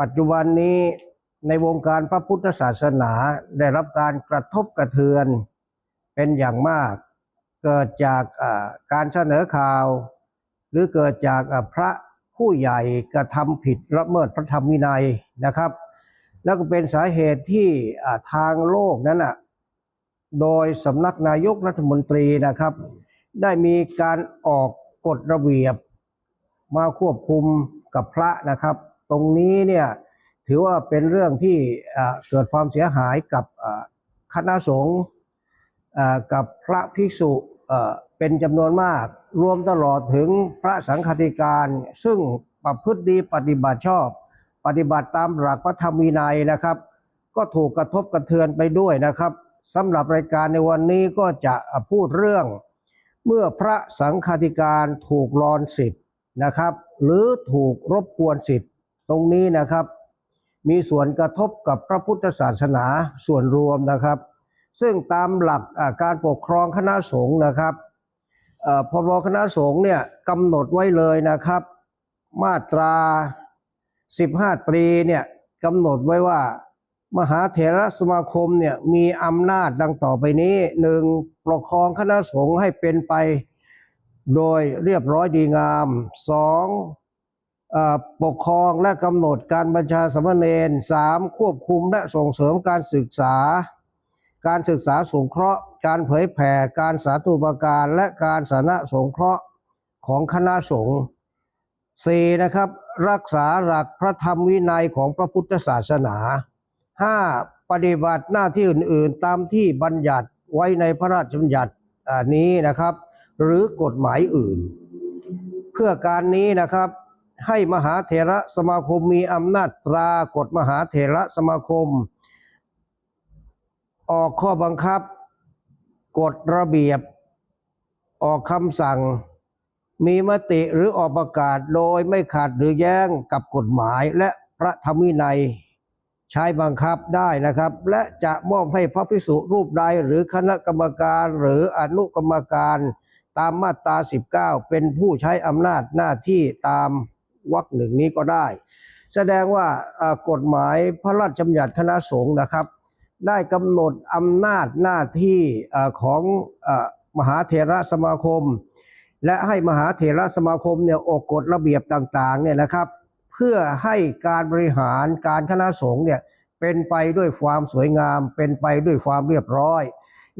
ปัจจุบันนี้ในวงการพระพุทธศาสนาได้รับการกระทบกระเทือนเป็นอย่างมาก เกิดจากการเสนอข่าว หรือเกิดจากพระผู้ใหญ่กระทำผิดละเมิดพระธรรมวินัยนะครับ แล้วก็เป็นสาเหตุที่ทางโลกนั้นอะโดยสำนักนายกรัฐมนตรีนะครับ ได้มีการออกกฎระเบียบมาควบคุมกับพระนะครับ ตรงนี้เนี่ยถือว่าเป็นเรื่องที่เกิดความเสียหายกับคณะสงฆ์กับพระภิกษุเป็นจำนวนมาก รวมตลอดถึงพระสังฆาธิการ ซึ่งประพฤติดีปฏิบัติชอบ ปฏิบัติตามหลักพระธรรมวินัยนะครับ ก็ถูกกระทบกระเทือนไปด้วยนะครับสำหรับรายการในวันนี้ก็จะพูดเรื่อง เมื่อพระสังฆาธิการถูกรอนสิทธ์นะครับ หรือถูกรบกวนสิทธ์ ตรงนี้นะครับ มีส่วนกระทบกับพระพุทธศาสนาส่วนรวมนะครับ ซึ่งตามหลักการปกครองคณะสงฆ์นะครับพรบคณะสงฆ์เนี่ยกำหนดไว้เลยนะครับ มาตรา 15 ตรีเนี่ยกำหนดไว้ว่ามหาเถรสมาคมเนี่ยมีอำนาจดังต่อไปนี้หนึ่งปกครองคณะสงฆ์ให้เป็นไป โดยเรียบร้อยดีงามสอง ปกครองและกำหนดการบัญชาสามเณรสามควบคุมและส่งเสริมการศึกษา การศึกษาสงเคราะห์ การเผยแผ่ การสาธุปการและการสารณสงเคราะห์ของคณะสงฆ์สี่นะครับ รักษาหลักพระธรรมวินัยของพระพุทธศาสนาห้าปฏิบัติหน้าที่อื่น ๆ ตามที่บัญญัติไว้ในพระราชบัญญัตินี้นะครับ หรือกฎหมายอื่น เพื่อการนี้นะครับ ให้มหาเถระสมาคมมีอำนาจตรากฎมหาเถระสมาคม ออกข้อบังคับ กฎระเบียบ ออกคำสั่ง มีมติหรือออกประกาศโดยไม่ขัดหรือแย้งกับกฎหมายและพระธรรมวินัยใช้บังคับได้นะครับ และจะมอบให้พระภิกษุรูปใดหรือคณะกรรมการหรืออนุกรรมการตามมาตรา 19 เป็นผู้ใช้อำนาจหน้าที่ตาม วรรคหนึ่งนี้ก็ได้ แสดงว่ากฎหมายพระราชบัญญัติคณะสงฆ์นะครับ ได้กำหนดอำนาจหน้าที่ของมหาเถระสมาคม และให้มหาเถระสมาคมเนี่ยออกกฎระเบียบต่างๆเนี่ยนะครับ เพื่อให้การบริหารการคณะสงฆ์เนี่ยเป็นไปด้วยความสวยงาม เป็นไปด้วยความเรียบร้อย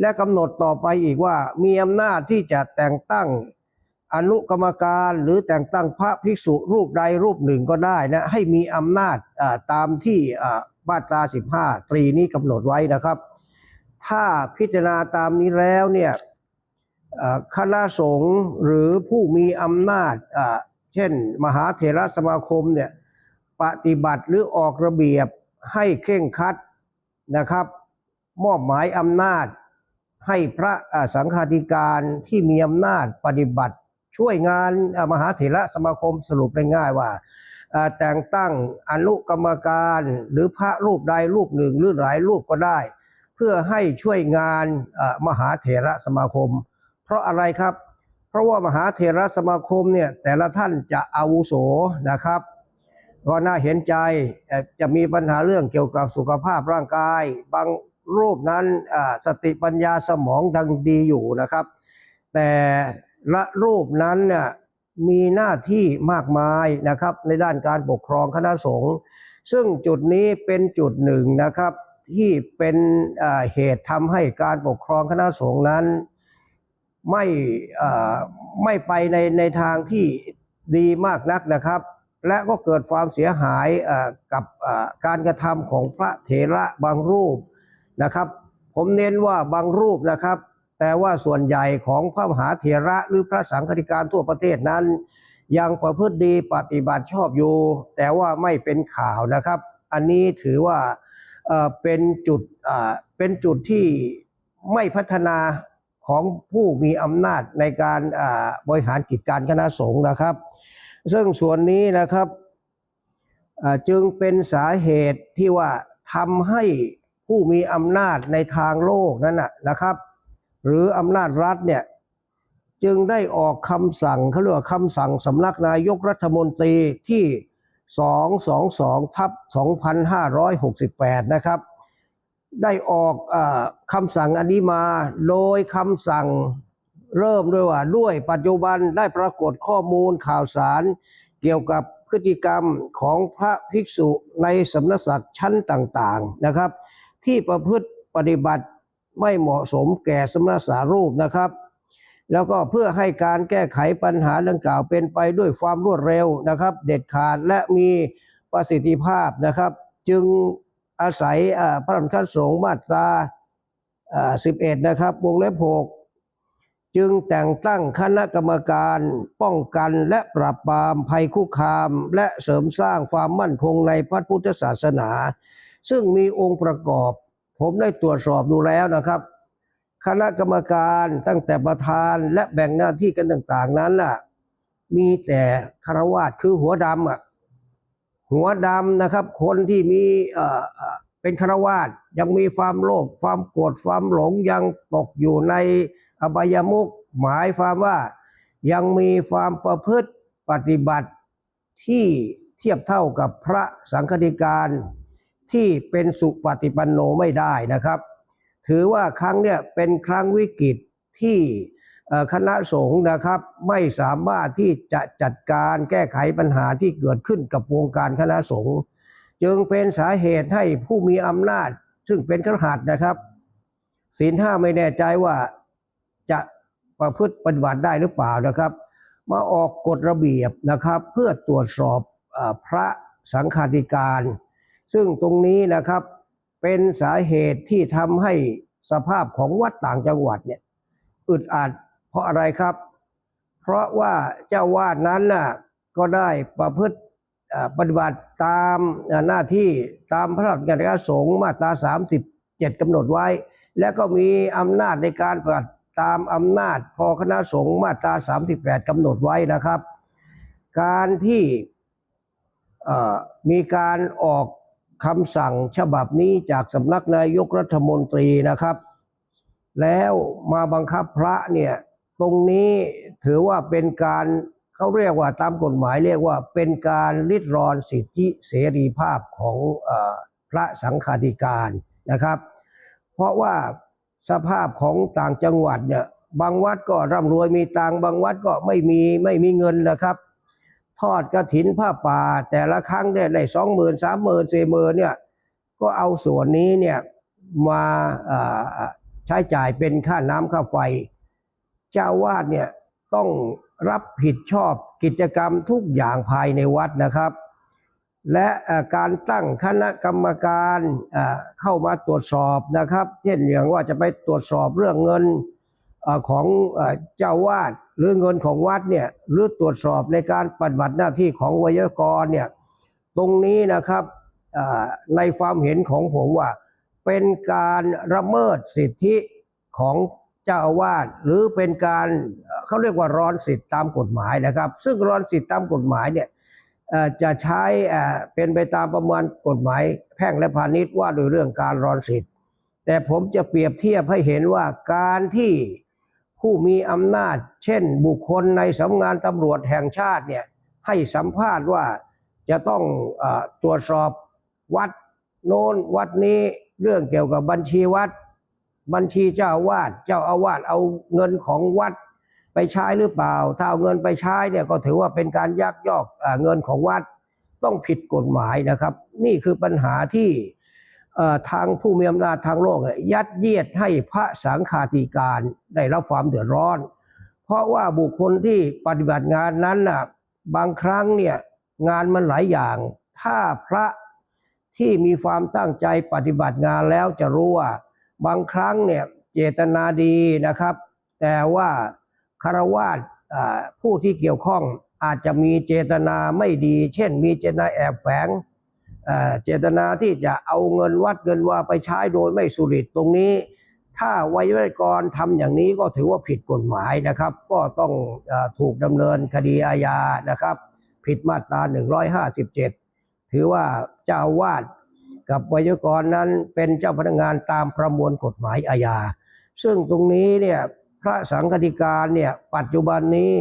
และกำหนดต่อไปอีกว่ามีอำนาจที่จะแต่งตั้ง อนุกรรมการหรือแต่งตั้งพระภิกษุรูปใดรูปหนึ่งก็ได้นะให้มีอำนาจตามที่อ่ามาตรา 15 ตรีนี้กำหนดไว้นะครับ ถ้าพิจารณาตามนี้แล้วเนี่ยคณะสงฆ์หรือผู้มีอำนาจเช่น มหาเถรสมาคมเนี่ยปฏิบัติหรือออกระเบียบให้เคร่งครัดนะครับ มอบหมายอำนาจให้พระสังฆาธิการที่มีอำนาจปฏิบัติ ช่วยงานมหาเถระสมาคมสรุปได้ง่ายว่า แต่งตั้งอนุกรรมการหรือพระรูปใดรูปหนึ่งหรือหลายรูปก็ได้ เพื่อให้ช่วยงานมหาเถระสมาคม เพราะอะไรครับ เพราะว่ามหาเถระสมาคมเนี่ยแต่ละท่านจะอาวุโสนะครับก็น่าเห็นใจจะมีปัญหาเรื่องเกี่ยวกับสุขภาพร่างกาย บางรูปนั้นสติปัญญาสมองดังดีอยู่นะครับ แต่ ละรูปนั้นเนี่ยมีหน้าที่มากมายนะครับในด้านการปกครองคณะสงฆ์ซึ่งจุดนี้เป็นจุดหนึ่งนะครับที่เป็นเหตุทำให้การปกครองคณะสงฆ์นั้นไม่ไม่ไปในในทางที่ดีมากนักนะครับ และก็เกิดความเสียหายกับการกระทำของพระเถระบางรูปนะครับ ผมเน้นว่าบางรูปนะครับ แต่ว่าส่วนใหญ่ของพระมหาเถระหรือพระสังฆธิการทั่วประเทศนั้น ยังประพฤติดีปฏิบัติชอบอยู่ แต่ว่าไม่เป็นข่าวนะครับ อันนี้ถือว่าเป็นจุดเป็นจุดที่ไม่พัฒนาของผู้มีอำนาจในการบริหารกิจการคณะสงฆ์นะครับ ซึ่งส่วนนี้นะครับจึงเป็นสาเหตุที่ว่าทำให้ผู้มีอำนาจในทางโลกนั้นนะครับ หรืออำนาจรัฐเนี่ยจึงได้ออกคำสั่งเขาเรียกว่าคำสั่งสำนักนายกรัฐมนตรีที่ 222ทับ2568 นะครับ ได้ออกออคำสั่งอันนี้มาโดยคำสั่งเริ่มด้วยว่าด้วยปัจจุบันได้ปรากฏข้อมูลข่าวสาร เกี่ยวกับพฤติกรรมของพระภิกษุในสำนักศักดิ์ชั้นต่างๆนะครับ ที่ประพฤติปฏิบัติ ไม่เหมาะสมแก่สำนักสารูปนะครับ แล้วก็เพื่อให้การแก้ไขปัญหาดังกล่าวเป็นไปด้วยความรวดเร็วนะครับ เด็ดขาดและมีประสิทธิภาพนะครับ จึงอาศัยพระธรรมคันสงฆ์มาตราอ่า11 นะครับวงเล็บ6จึงแต่งตั้งคณะกรรมการป้องกันและปราบปรามภัยคุกคาม และเสริมสร้างความมั่นคงในพระพุทธศาสนา ซึ่งมีองค์ประกอบ ผมได้ตรวจสอบดูแล้วนะครับ คณะกรรมการตั้งแต่ประธานและแบ่งหน้าที่กันต่าง ๆ นั้นน่ะ มีแต่คารวาสคือหัวดำอะหัวดำนะครับ คนที่มีเอ่อเป็นคารวาสยังมีความโลภความโกรธความหลงยังตกอยู่ในอบายมุขหมายความว่ายังมีความประพฤติปฏิบัติที่เทียบเท่ากับพระสังฆติการ ที่เป็นสุปฏิปันโนไม่ได้นะครับ ถือว่าครั้งเนี่ยเป็นครั้งวิกฤตที่คณะสงฆ์นะครับไม่สามารถที่จะจัดการแก้ไขปัญหาที่เกิดขึ้นกับวงการคณะสงฆ์จึงเป็นสาเหตุให้ผู้มีอำนาจ ซึ่งเป็นขหัสนะครับศีลห้าไม่แน่ใจว่าจะประพฤติปฏิบัติได้หรือเปล่านะครับ มาออกกฎระเบียบนะครับ เพื่อตรวจสอบอพระสังฆาธิการ ซึ่งตรงนี้นะครับเป็นสาเหตุที่ทำให้สภาพของวัดต่างจังหวัดเนี่ยอึดอัดเพราะอะไรครับ เพราะว่าเจ้าวาดนั้นน่ะก็ได้ประพฤติปฏิบัติตามหน้าที่ตามพระราชบัญญัติสงฆ์มาตรา 37 กำหนดไว้ และก็มีอำนาจในการปฏิบัติตามอำนาจพอคณะสงฆ์มาตรา 38 กำหนดไว้นะครับ การที่มีการออก คำสั่งฉบับนี้จากสำนักนายกรัฐมนตรีนะครับ แล้วมาบังคับพระเนี่ยตรงนี้ถือว่าเป็นการเขาเรียกว่าตามกฎหมายเรียกว่าเป็นการลิดรอนสิทธิเสรีภาพของอพระสังฆาธิการนะครับ เพราะว่าสภาพของต่างจังหวัดเนี่ยบางวัดก็ร่ำรวยมีตังบางวัดก็ไม่มีไม่มีเงินนะครับ ทอดกระถินผ้าป่า แต่ละครั้งเนี่ยได้สองหมื่นสามหมื่นสี่หมื่นเนี่ยก็เอาส่วนนี้เนี่ยมาใช้จ่ายเป็นค่าน้ำค่าไฟ เจ้าวาดเนี่ยต้องรับผิดชอบกิจกรรมทุกอย่างภายในวัดนะครับ และการตั้งคณะกรรมการเข้ามาตรวจสอบนะครับ เช่นอย่างว่าจะไปตรวจสอบเรื่องเงิน ของเจ้าวาดหรือเงินของวัดเนี่ยหรือตรวจสอบในการปฏิบัติหน้าที่ของวยากรเนี่ยตรงนี้นะครับในความเห็นของผมว่า เป็นการละเมิดสิทธิของเจ้าอาวาสหรือเป็นการเขาเรียกว่าร้อนสิทธิตามกฎหมายนะครับ ซึ่งร้อนสิทธิตามกฎหมายเนี่ยจะใช้เป็นไปตามประมวลกฎหมายแพ่งและพาณิชย์ว่าโดยเรื่องการรอนสิทธิแต่ผมจะเปรียบเทียบให้เห็นว่าการที่ ผู้มีอำนาจ เช่น บุคคลในสำนักงานตำรวจแห่งชาติเนี่ยให้สัมภาษณ์ว่าจะต้องอตรวจสอบวัดโน้นวัดนี้เรื่องเกี่ยวกับบัญชีวัด บัญชีเจ้าวาสเจ้าอาวาสเอาเงินของวัดไปใช้หรือเปล่า ถ้าเอาเงินไปใช้เนี่ยก็ถือว่าเป็นการยักยอกเอ่อเงินของวัดต้องผิดกฎหมายนะครับ นี่คือปัญหาที่ ทางผู้มีอำนาจทางโลกยัดเยียดให้พระสังฆาธิการได้รับความเดือดร้อน เพราะว่าบุคคลที่ปฏิบัติงานนั้นน่ะบางครั้งเนี่ยงานมันหลายอย่าง ถ้าพระที่มีความตั้งใจปฏิบัติงานแล้วจะรู้ว่า บางครั้งเนี่ยเจตนาดีนะครับ แต่ว่าคารวาสผู้ที่เกี่ยวข้องอาจจะมีเจตนาไม่ดี เช่นมีเจตนาแอบแฝง เจตนาที่จะเอาเงินวัดเงินว่าไปใช้โดยไม่สุริตตรงนี้ ถ้าไวยากรทำอย่างนี้ก็ถือว่าผิดกฎหมายนะครับ ก็ต้องอถูกดำเนินคดีอาญานะครับ ผิดมาตรา 157 ถือว่าเจ้าวาดกับไวยากรนั้นเป็นเจ้าพนักงานตามประมวลกฎหมายอาญาซึ่งตรงนี้เนี่ยพระสังฆติการเนี่ยปัจจุบันนี้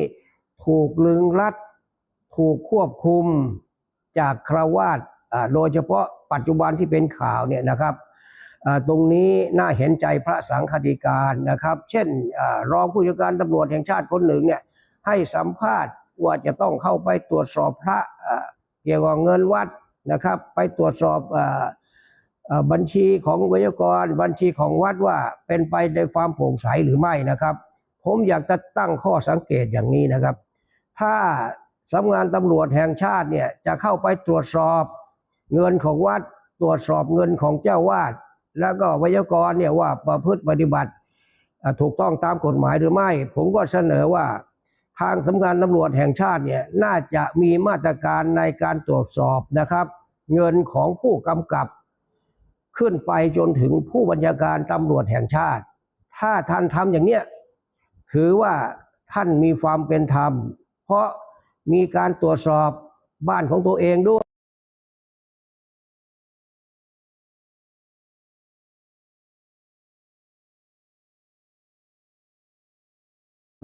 ถูกลึงรัดถูกควบคุมจากคราวาสอ่า โดยเฉพาะปัจจุบันที่เป็นข่าวเนี่ยนะครับตรงนี้น่าเห็นใจพระสังฆติการนะครับ เช่นรองผู้จัดการตำรวจแห่งชาติคนหนึ่งเนี่ยให้สัมภาษณ์ว่าจะต้องเข้าไปตรวจสอบพระเกี่ยวกับเงินวัดนะครับ ไปตรวจสอบออบัญชีของวิทยากรบัญชีของวัดว่าเป็นไปในความโปร่งใสหรือไม่นะครับ ผมอยากจะตั้งข้อสังเกตอย่างนี้นะครับ ถ้าสำนักงานตำรวจแห่งชาติเนี่ยจะเข้าไปตรวจสอบ เงินของวัดตรวจสอบเงินของเจ้าวาด แล้วก็วิทยากรเนี่ยว่าประพฤติปฏิบัติถูกต้องตามกฎหมายหรือไม่ ผมก็เสนอว่าทางสำนักงานตำรวจแห่งชาติเนี่ยน่าจะมีมาตรการในการตรวจสอบนะครับ เงินของผู้กำกับ ขึ้นไปจนถึงผู้บัญชาการตำรวจแห่งชาติ ถ้าท่านทำอย่างเนี้ยถือว่าท่านมีความเป็นธรรม เพราะมีการตรวจสอบบ้านของตัวเองด้วย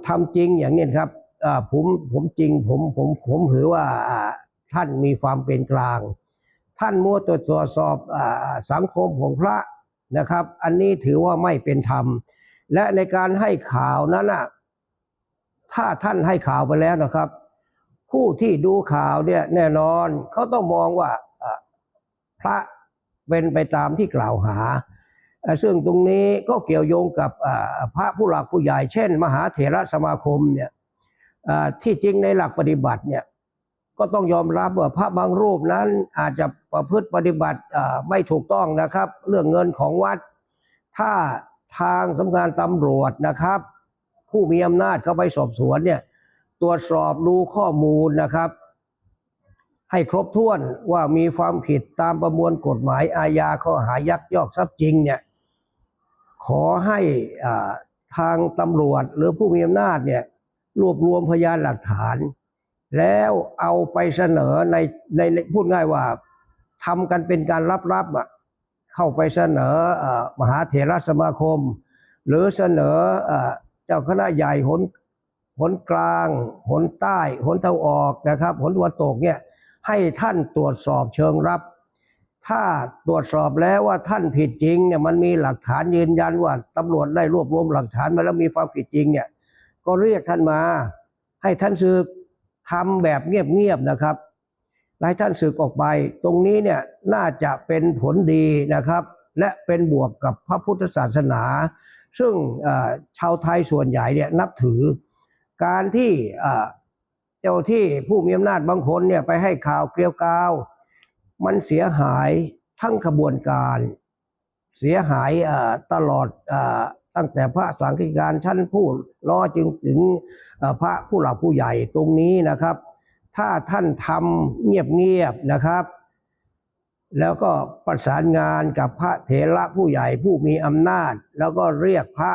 ทำจริงอย่างนี้ครับผมผมจริงผมผมผมถือว่าท่านมีความเป็นกลาง ท่านมัวแต่ตรวจสอบอสังคมของพระนะครับ อันนี้ถือว่าไม่เป็นธรรม และในการให้ข่าวนั้นนะถ้าท่านให้ข่าวไปแล้วนะครับ ผู้ที่ดูข่าวเนี่ยแน่นอนเขาต้องมองว่าพระเป็นไปตามที่กล่าวหา ซึ่งตรงนี้ก็เกี่ยวโยงกับพระผู้หลักผู้ใหญ่ เช่น มหาเถระสมาคมเนี่ยที่จริงในหลักปฏิบัติเนี่ยก็ต้องยอมรับว่าพระบางรูปนั้นอาจจะประพฤติปฏิบัติไม่ถูกต้องนะครับ เรื่องเงินของวัด ถ้าทางสำนักงานตำรวจนะครับ ผู้มีอำนาจเข้าไปสอบสวนเนี่ยตรวจสอบดูข้อมูลนะครับ ให้ครบถ้วนว่ามีความผิดตามประมวลกฎหมายอาญาข้อหายักยอกทรัพย์จริงเนี่ย ขอให้ทางตำรวจหรือผู้มีอำนาจเนี่ยรวบรวมพยานหลักฐาน แล้วเอาไปเสนอในในพูดง่ายว่าทำกันเป็นการลับๆอะเข้าไปเสนออมหาเถรสมาคม หรือเสนอเอ่อเจ้าคณะใหญ่หนหนกลาง หนใต้ หนตะออกนะครับ หนตะวันตกเนี่ยให้ท่านตรวจสอบเชิงรับ ถ้าตรวจสอบแล้วว่าท่านผิดจริงเนี่ยมันมีหลักฐานยืนยันว่าตำรวจได้รวบรวมหลักฐานมาแล้วมีความผิดจริงเนี่ยก็เรียกท่านมา ให้ท่านศึกทำแบบเงียบๆนะครับให้ท่านศึกออกไป ตรงนี้เนี่ยน่าจะเป็นผลดีนะครับ และเป็นบวกกับพระพุทธศาสนา ซึ่งชาวไทยส่วนใหญ่เนี่ยนับถือ การที่เจ้าที่ผู้มีอำนาจบางคนเนี่ยไปให้ข่าวเกลียวกราว มันเสียหายทั้งขบวนการ เสียหายตลอดอตั้งแต่พระสังฆิการชั้นผู้ล้อจึงถึงพระผู้หลักผู้ใหญ่ตรงนี้นะครับ ถ้าท่านทำเงียบๆนะครับ แล้วก็ประสานงานกับพระเถระผู้ใหญ่ผู้มีอำนาจ แล้วก็เรียกพระ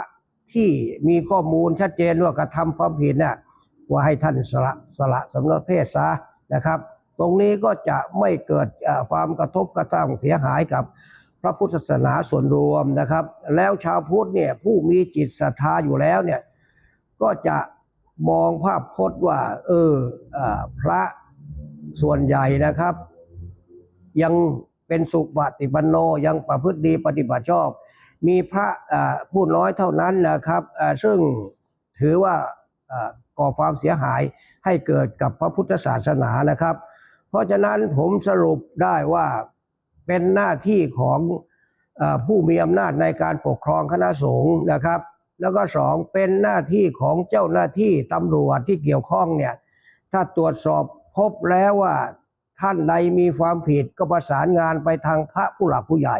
ที่มีข้อมูลชัดเจนว่ากระทำความผิดน่ะว่าให้ท่านสละสละสำนักเพศซะนะครับ ตรงนี้ก็จะไม่เกิดความกระทบกระทั่งเสียหายกับพระพุทธศาสนาส่วนรวมนะครับ แล้วชาวพุทธเนี่ยผู้มีจิตศรัทธาอยู่แล้วเนี่ยก็จะมองภาพพจน์ว่า เอออพระส่วนใหญ่นะครับ ยังเป็นสุปฏิปันโนยังประพฤติดีปฏิบัติชอบ มีพระผู้น้อยเท่านั้นนะครับซึ่งถือว่าก่อความเสียหายให้เกิดกับพระพุทธศาสนานะครับ เพราะฉะนั้นผมสรุปได้ว่าเป็นหน้าที่ของผู้มีอำนาจในการปกครองคณะสงฆ์นะครับ แล้วก็สองเป็นหน้าที่ของเจ้าหน้าที่ตำรวจที่เกี่ยวข้องเนี่ยถ้าตรวจสอบพบแล้วว่าท่านใดมีความผิดก็ประสานงานไปทางพระผู้หลักผู้ใหญ่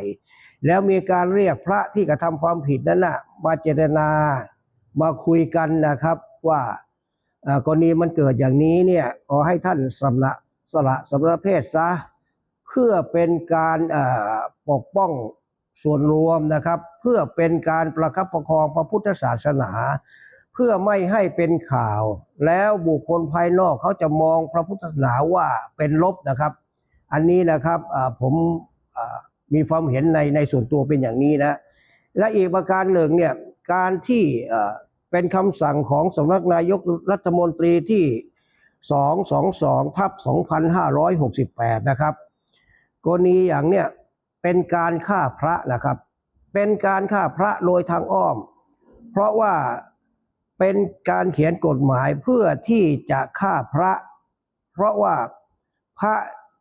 แล้วมีการเรียกพระที่กระทำความผิดนั้นนะมาเจรนามาคุยกันนะครับว่ากรณีมันเกิดอย่างนี้เนี่ยขอให้ท่านสละ สละสมณเพศซะเพื่อเป็นการปกป้องส่วนรวมนะครับ เพื่อเป็นการประคับประคองพระพุทธศาสนา เพื่อไม่ให้เป็นข่าว แล้วบุคคลภายนอกเขาจะมองพระพุทธศาสนาว่าเป็นลบนะครับ อันนี้นะครับผมมีความเห็นในในส่วนตัวเป็นอย่างนี้นะและอีกประการหนึ่งเนี่ยการที่เอ่อเป็นคำสั่งของสำนักนายกรัฐมนตรีที่ 222ทับ2568 นะครับกรณีอย่างเนี้ยเป็นการฆ่าพระนะครับ เป็นการฆ่าพระโดยทางอ้อม เพราะว่าเป็นการเขียนกฎหมายเพื่อที่จะฆ่าพระ เพราะว่าพระ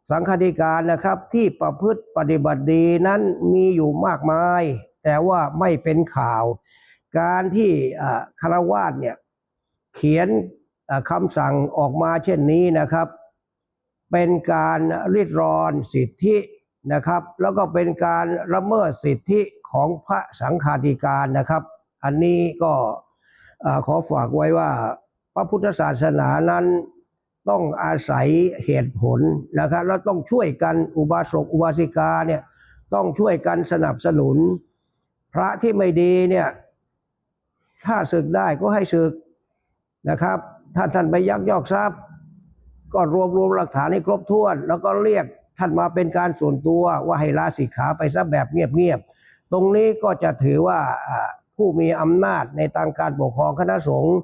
สังฆธิการนะครับที่ประพฤติปฏิบัติดีนั้นมีอยู่มากมาย แต่ว่าไม่เป็นข่าว การที่อ่าคารวาสเนี่ยเขียน คำสั่งออกมาเช่นนี้นะครับ เป็นการริดรอนสิทธินะครับ แล้วก็เป็นการละเมิดสิทธิของพระสังฆาธิการนะครับ อันนี้ก็ขอฝากไว้ว่าพระพุทธศาสนานั้นต้องอาศัยเหตุผลนะครับแล้วต้องช่วยกันอุบาสกอุบาสิกาเนี่ยต้องช่วยกันสนับสนุน พระที่ไม่ดีเนี่ยถ้าศึกได้ก็ให้ศึกนะครับ ถ้าท่านไปยักยอกทรัพย์ ก็รวบรวมหลักฐานให้ครบถ้วน แล้วก็เรียกท่านมาเป็นการส่วนตัวว่าให้ลาสิกขาไปซะแบบเงียบๆตรงนี้ก็จะถือว่าผู้มีอำนาจในทางการปกครองคณะสงฆ์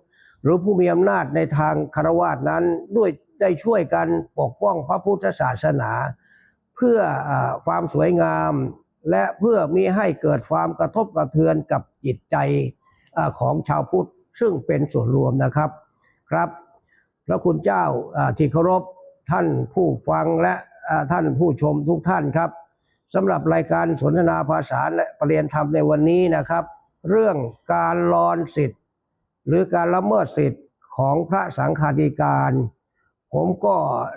หรือผู้มีอำนาจในทางคารวาสนั้นด้วยได้ช่วยกันปกป้องพระพุทธศาสนา เพื่ออความสวยงามและเพื่อมีให้เกิดความกระทบกระเทือนกับจิตใจอของชาวพุทธซึ่งเป็นส่วนรวมนะครับ ครับ พระคุณเจ้าที่เคารพท่านผู้ฟังและท่านผู้ชมทุกท่านครับสำหรับรายการสนทนาภาษาและประเรียนธรรมในวันนี้นะครับ เรื่องการลอนสิทธิ์ หรือการละเมิดสิทธิ์ของพระสังฆาธิการ ผมก็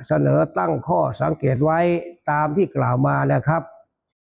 เสนอตั้งข้อสังเกตไว้ตามที่กล่าวมานะครับ